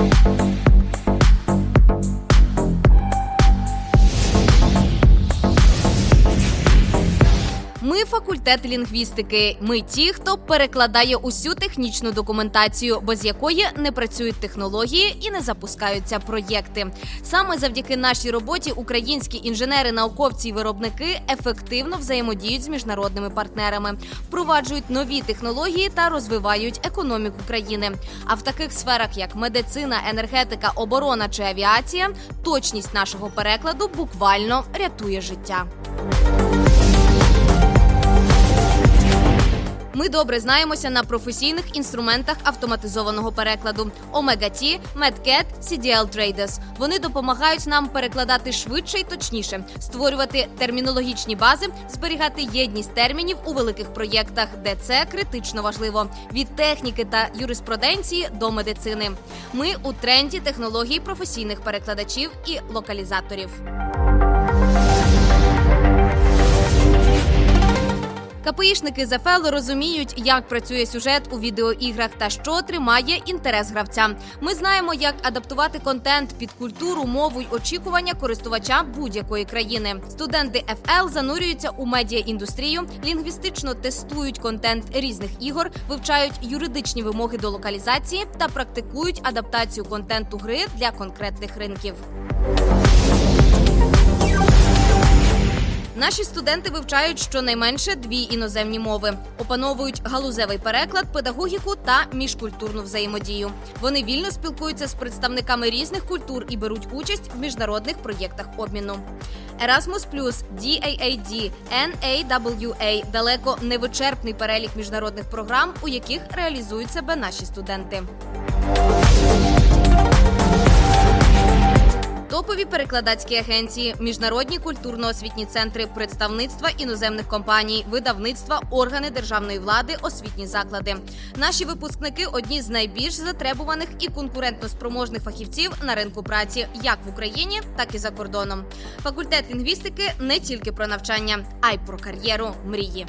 you Ми факультет лінгвістики. Ми ті, хто перекладає усю технічну документацію, без якої не працюють технології і не запускаються проєкти. Саме завдяки нашій роботі українські інженери, науковці і виробники ефективно взаємодіють з міжнародними партнерами, впроваджують нові технології та розвивають економіку країни. А в таких сферах, як медицина, енергетика, оборона чи авіація, точність нашого перекладу буквально рятує життя. Ми добре знаємося на професійних інструментах автоматизованого перекладу Omega T, MedCat, CDL Traders. Вони допомагають нам перекладати швидше і точніше, створювати термінологічні бази, зберігати єдність термінів у великих проєктах, де це критично важливо від техніки та юриспруденції до медицини. Ми у тренді технологій професійних перекладачів і локалізаторів. КПІшники з розуміють, як працює сюжет у відеоіграх та що тримає інтерес гравця. Ми знаємо, як адаптувати контент під культуру, мову й очікування користувача будь-якої країни. Студенти ФЛ занурюються у медіаіндустрію, лінгвістично тестують контент різних ігор, вивчають юридичні вимоги до локалізації та практикують адаптацію контенту гри для конкретних ринків. Наші студенти вивчають щонайменше дві іноземні мови, опановують галузевий переклад, педагогіку та міжкультурну взаємодію. Вони вільно спілкуються з представниками різних культур і беруть участь в міжнародних проєктах обміну. Erasmus+, DAAD, NAWA – далеко невичерпний перелік міжнародних програм, у яких реалізують себе наші студенти. Топові перекладацькі агенції, міжнародні культурно-освітні центри, представництва іноземних компаній, видавництва, органи державної влади, освітні заклади. Наші випускники одні з найбільш затребуваних і конкурентноспроможних фахівців на ринку праці, як в Україні, так і за кордоном. Факультет лінгвістики не тільки про навчання, а й про кар'єру мрії.